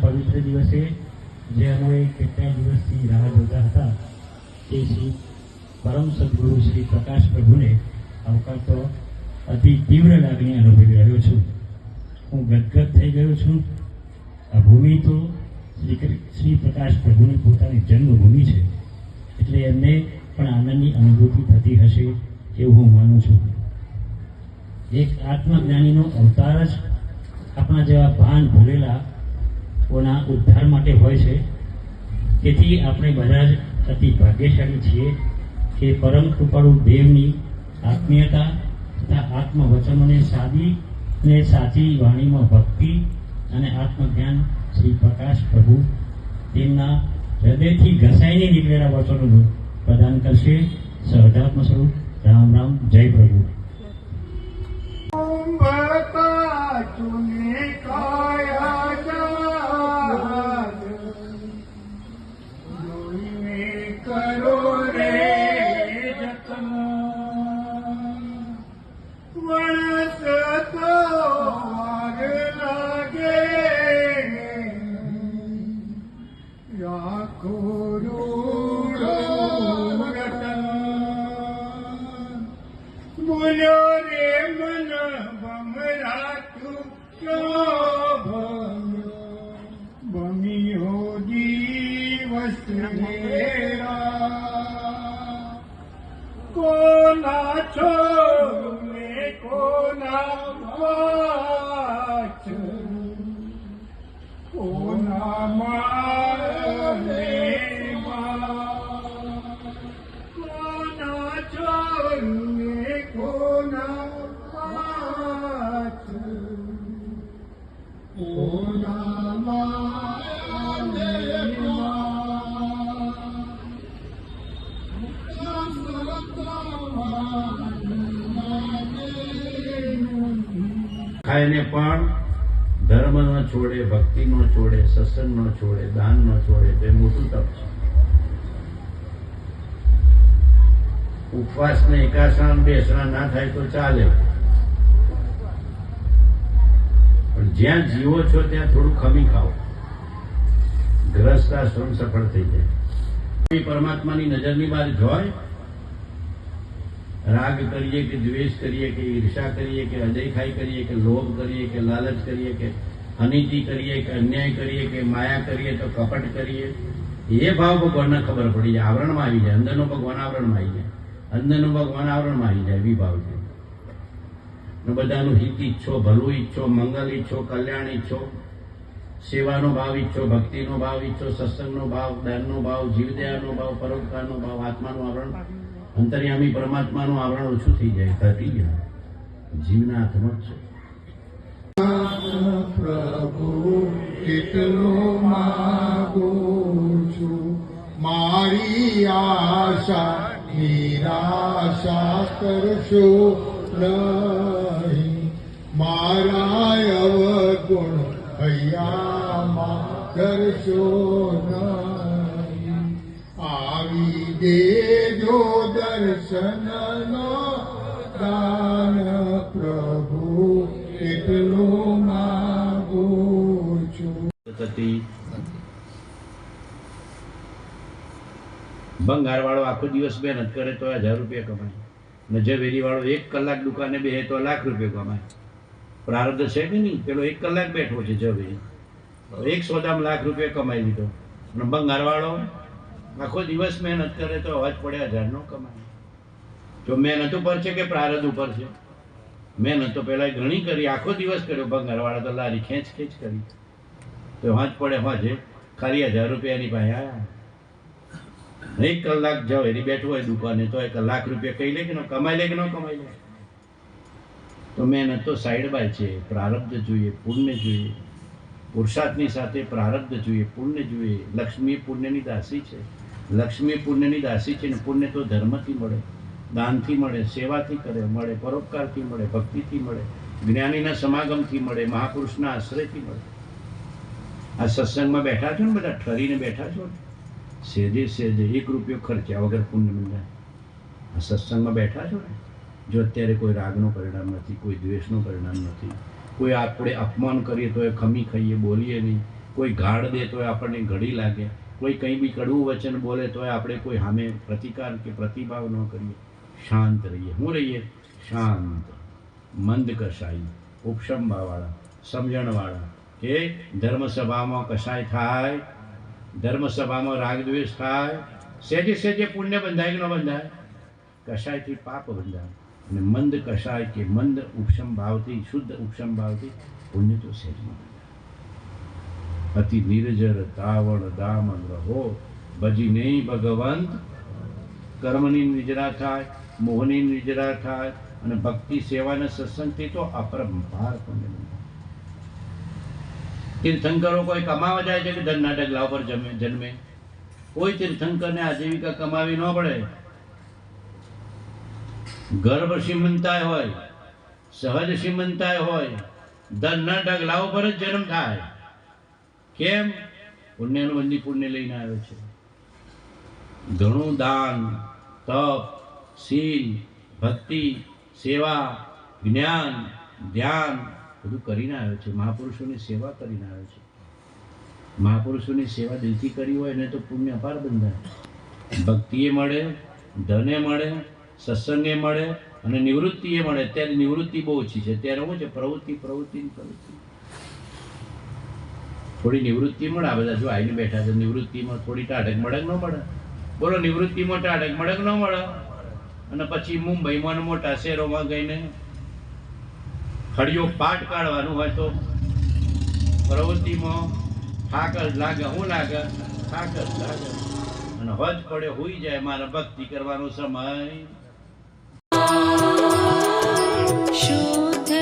પવિત્ર દિવસે, જે અમે કેટલા દિવસથી રાહ જોતા હતા, તે શ્રી પરમ સદગુરુ શ્રી પ્રકાશ પ્રભુને આવકારતો અતિ તીવ્ર લાગણી અનુભવી રહ્યો છું. હું ગદગદ થઈ ગયો છું. આ ભૂમિ તો શ્રી શ્રી પ્રકાશ પ્રભુની પોતાની જન્મભૂમિ છે. એટલે એમને પણ આનંદની અનુભૂતિ થતી હશે એવું હું માનું છું. એક આત્મજ્ઞાનીનો અવતાર જ આપણા જેવા ભાન ભૂલેલાઓના ઉદ્ધાર માટે હોય છે. તેથી આપણે બધા જ અતિ ભાગ્યશાળી છીએ કે પરમ કૃપાળુ દેવની આત્મીયતા તથા આત્મવચનોને સાદી અને સાચી વાણીમાં ભક્તિ અને આત્મજ્ઞાન શ્રી પ્રકાશ પ્રભુ તેમના હૃદયથી ઘસાઈને નીકળેલા વચનોનું પ્રદાન કરશે. સહજાત્મ સ્વરૂપ भूलो रे मन बमरा तू क्यों भलो बमी हो दिवस मेरा कोना छोड़े कोना भाच कोना माँ ખાઈને પણ ધર્મ ન છોડે ભક્તિ ન છોડે સત્સંગ ન છોડે દાન ન છોડે, તે મોટું તપ છે. ઉપવાસ ને એકાસન, બેસણા ના થાય તો ચાલે. પણ જ્યાં જીવો છો ત્યાં થોડું ખમી ખાઓ. ગ્રસ્તાશ્રમ સફળ થઈ જાય. પરમાત્માની નજરની બહાર જોય રાગ કરીએ કે દ્વેષ કરીએ કે ઈર્ષા કરીએ કે અદેખાઈ કરીએ કે લોભ કરીએ કે લાલચ કરીએ કે અનિતિ કરીએ કે અન્યાય કરીએ કે માયા કરીએ તો કપટ કરીએ એ ભાવ ભગવાનને ખબર પડી જાય આવરણમાં આવી જાય અંદરનો ભગવાન આવરણમાં આવી જાય અંદરનો ભગવાન આવરણમાં આવી જાય એવી ભાવ છે ને બધાનું હિત ઈચ્છો ભલું ઈચ્છો મંગલ ઈચ્છો કલ્યાણ ઈચ્છો સેવાનો ભાવ ઈચ્છો ભક્તિનો ભાવ ઈચ્છો સત્સંગનો ભાવ દાનનો ભાવ જીવદયાનો ભાવ પરોપકારનો ભાવ આત્માનું આવરણ અંતર્યામી પરમાત્માનું આવરણ ઓછું થઈ જાય, ઘટી જાય. જીવના હાથમાં છે. પ્રભુ કેટલો માગો છું. મારી આશા, નિરાશા કરશો નહીં. મારા અવગુણ હૈયામાં કરશો નહીં. આવી દેજો દર્શનનો દાન પ્રભુ એટલું માગું ભંગાર વાળો આખો દિવસ મહેનત કરે તો હજાર રૂપિયા કમાય. ને ઝવેરી વાળો એક કલાક દુકાને બે તો લાખ રૂપિયા કમાય. પ્રારબ્ધ છે કે નહીં? પેલો એક કલાક બેઠો છે ઝવેરી એક સોદામાં લાખ રૂપિયા કમાઈ લીધો. અને ભંગાર વાળો આખો દિવસ મહેનત કરે તો અવાજ પડે, હજાર નો કમાય. જો મહેનત ઉપર છે કે પ્રારદ ઉપર છે? મહેનત તો પેલા ઘણી કરી, આખો દિવસ કર્યો ભંગારવાળા તો લારી ખેંચ ખેંચ કરી. તો વાંચ પડે વાંચે ખાલી હજાર રૂપિયાની પાસે આયા. એક કલાક જાઓ, એની બેઠું હોય દુકાને, તો એક લાખ રૂપિયા કહી લે કે ન, કમાઈ લે કે ન કમાઈ લે? તો મહેનત તો સાઈડ બાય છે, પ્રારબ્ધ જોઈએ, પુણ્ય જોઈએ. પુરુષાર્થની સાથે પ્રારબ્ધ જોઈએ, પુણ્ય જોઈએ. લક્ષ્મી પુણ્યની દાસી છે. લક્ષ્મી પુણ્યની દાસી છે ને પુણ્ય તો ધર્મથી મળે, દાનથી મળે, સેવાથી કરે, મળે, પરોપકારથી મળે, ભક્તિથી મળે, જ્ઞાનીના સમાગમથી મળે, મહાપુરુષના આશ્રયથી મળે. આ સત્સંગમાં બેઠા છો ને બધા, ઠરીને બેઠા છો સેજે સેજે એક રૂપિયો ખર્ચ્યા વગર પુણ્ય બંધાય આ સત્સંગમાં બેઠા છો ને? જો અત્યારે કોઈ રાગનો પરિણામ નથી, કોઈ દ્વેષનો પરિણામ નથી, કોઈ આપણે અપમાન કરીએ તો એ ખમી ખાઈએ, બોલીએ નહીં, કોઈ ગાળ દે તો આપણને ઘડી લાગે કોઈ કંઈ બી કડવું વચન બોલે તો આપણે કોઈ સામે પ્રતિકાર કે પ્રતિભાવ ન કરીએ. શાંત રહીએ. હું રહીએ? શાંત. મંદ કસાઈ ઉપશંભાવાળા, સમજણવાળા. કે ધર્મસભામાં કસાય થાય? ધર્મસભામાં રાગ દ્વેષ થાય? સેજે સેજે પુણ્ય બંધાય કે ન બંધાય? કસાયથી પાપ બંધાય. અને મંદ કસાય કે મંદ ઉપશમ ભાવથી શુદ્ધ ઉપશમ ભાવથી પુણ્ય તો સહેજમાં બંધાય અતિ નિર્જર તાવણ દામન રહો. ભજી નહીં ભગવંત. કર્મની નિજરા થાય, મોહની નિજરા થાય, અને ભક્તિ સેવાના સત્સંગથી તો અપરંપાર તીર્થંકરો કોઈ કમાવા જાય છે કે ધનના ડગલા ઉપર જમે, જન્મે? કોઈ તીર્થંકરને આજીવિકા કમાવી ન પડે. ગર્ભ શ્રીમંતાય હોય, સહજ શ્રીમંતાય હોય ધનના ડગલા ઉપર જ જન્મ થાય. કેમ? પુણ્યનું બંદી પુણ્ય લઈને આવ્યો છે. ઘણું દાન, તપ શીલ ભક્તિ, સેવા, જ્ઞાન, ધ્યાન બધું કરીને આવ્યો છે. મહાપુરુષોની સેવા કરીને આવ્યો છે. મહાપુરુષોની સેવા દિલથી કરી હોય એને તો પુણ્ય અપાર બંધાય ભક્તિએ મળે, ધને મળે, સત્સંગે મળે અને નિવૃત્તિએ મળે. ત્યારે નિવૃત્તિ બહુ ઓછી છે. ત્યારે શું છે, પ્રવૃત્તિ પ્રવૃત્તિ પ્રવૃત્તિ. થોડી નિવૃત્તિ મળે. આ બધા જો આવીને બેઠા છે, નિવૃત્તિમાં થોડી ટાઢક મળે ન મળે. બોલો નિવૃત્તિ મોટા ટાઢક મળે ન મળે. અને પછી મુંબઈમાં મોટા શહેરોમાં ગઈને ખડીયો પાટ કાઢવાનું હોય તો પ્રવૃત્તિમાં ઠાકર લાગે, હું લાગે? ઠાકર લાગે. અને હજ પડે, હોઈ જાય, મારા ભક્તિ કરવાનો સમય. શુદ્ધ